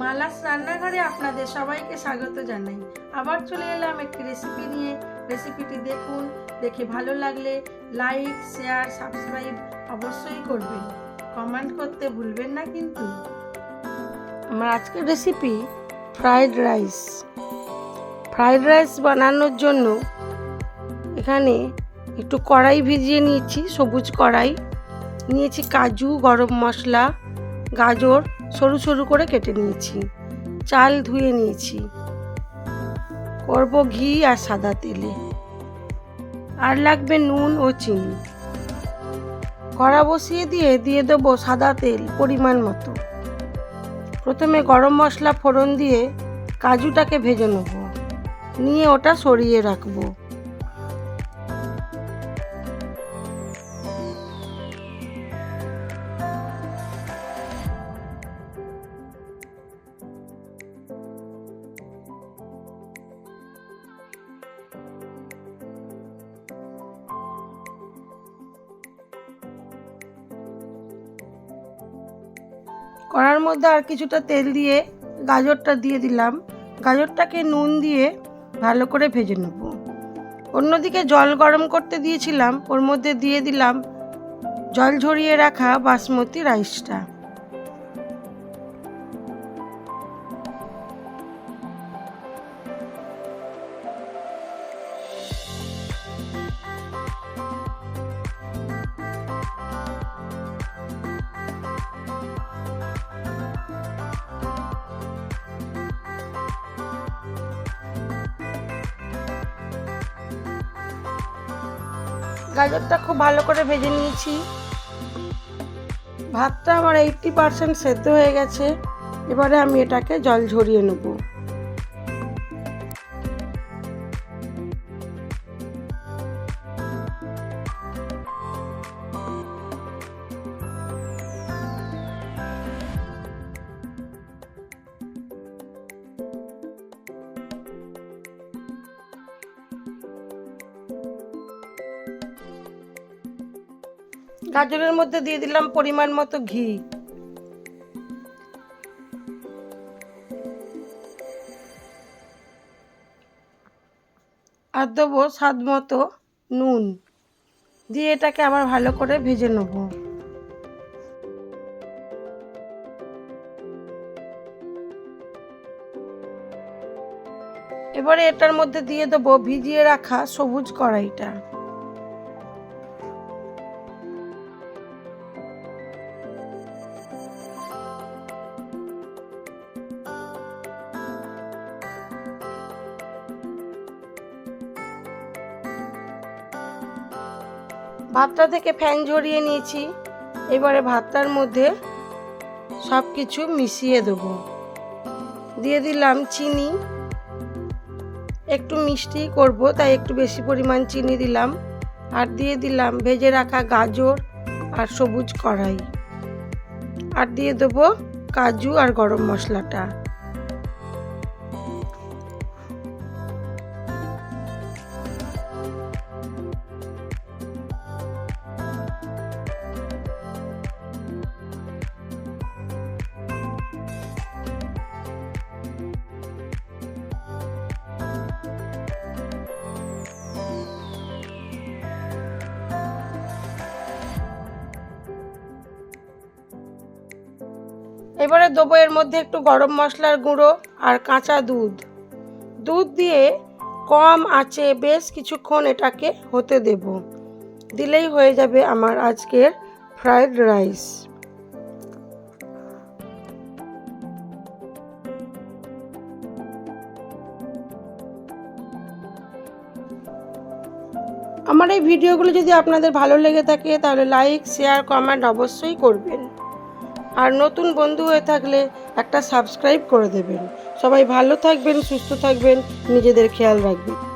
মালাস রান্নাঘরে আপনাদের সবাইকে স্বাগত জানাই। আবার চলে এলাম একটি রেসিপি নিয়ে। রেসিপিটি দেখুন, দেখে ভালো লাগলে লাইক শেয়ার সাবস্ক্রাইব অবশ্যই করবেন। কমেন্ট করতে ভুলবেন না কিন্তু। আমার আজকের recipe fried rice fried rice বানানোর জন্য এখানে একটু কড়াই ভিজিয়ে নিয়েছি, সবুজ কড়াই। নিয়েছি কাজু, গরম মশলা, গাজর সরু সরু করে কেটে নিয়েছি। চাল ধুয়ে নিয়েছি। করব ঘি আর সাদা তেলে। আর লাগবে নুন ও চিনি। কড়া বসিয়ে দিয়ে দিয়ে দেবো সাদা তেল পরিমাণ মতো। প্রথমে গরম মশলা ফোড়ন দিয়ে কাজুটাকে ভেজে নেব। নিয়ে ওটা সরিয়ে রাখব। কড়ার মধ্যে আর কিছুটা তেল দিয়ে গাজরটা দিয়ে দিলাম। গাজরটাকে নুন দিয়ে ভালো করে ভেজে নেব। অন্যদিকে জল গরম করতে দিয়েছিলাম। ওর মধ্যে দিয়ে দিলাম জল ঝরিয়ে রাখা বাসমতি রাইসটা। গাজরটা খুব ভালো করে ভেজে নিয়েছি। ভাতটা আমার এইটটি পারসেন্ট সেদ্ধ হয়ে গেছে। এবারে আমি এটাকে জল ঝরিয়ে নেব। গাজরের মধ্যে দিয়ে দিলাম পরিমাণ মতো ঘি। আর দেবো স্বাদ মতো নুন। দিয়ে এটাকে আবার ভালো করে ভেজে নেব। এবারে এটার মধ্যে দিয়ে দেবো ভিজিয়ে রাখা সবুজ কড়াইটা। ভাতটা থেকে ফ্যান ঝরিয়ে নিয়েছি। এবারে ভাতটার মধ্যে সব কিছু মিশিয়ে দেবো। দিয়ে দিলাম চিনি। একটু মিষ্টি করব, তাই একটু বেশি পরিমাণ চিনি দিলাম। আর দিয়ে দিলাম ভেজে রাখা গাজর আর সবুজ কড়াই। আর দিয়ে দেবো কাজু আর গরম মশলাটা। এবারে দেবো এর মধ্যে একটু গরম মশলার গুঁড়ো আর কাঁচা দুধ। দুধ দিয়ে কম আঁচে বেশ কিছুক্ষণ এটাকে হতে দেব। দিলেই হয়ে যাবে আমার আজকের ফ্রায়েড রাইস। আমার এই ভিডিওগুলো যদি আপনাদের ভালো লেগে থাকে, তাহলে লাইক শেয়ার কমেন্ট অবশ্যই করবেন। আর নতুন বন্ধু হয়ে থাকলে একটা সাবস্ক্রাইব করে দেবেন। সবাই ভালো থাকবেন, সুস্থ থাকবেন, নিজেদের খেয়াল রাখবেন।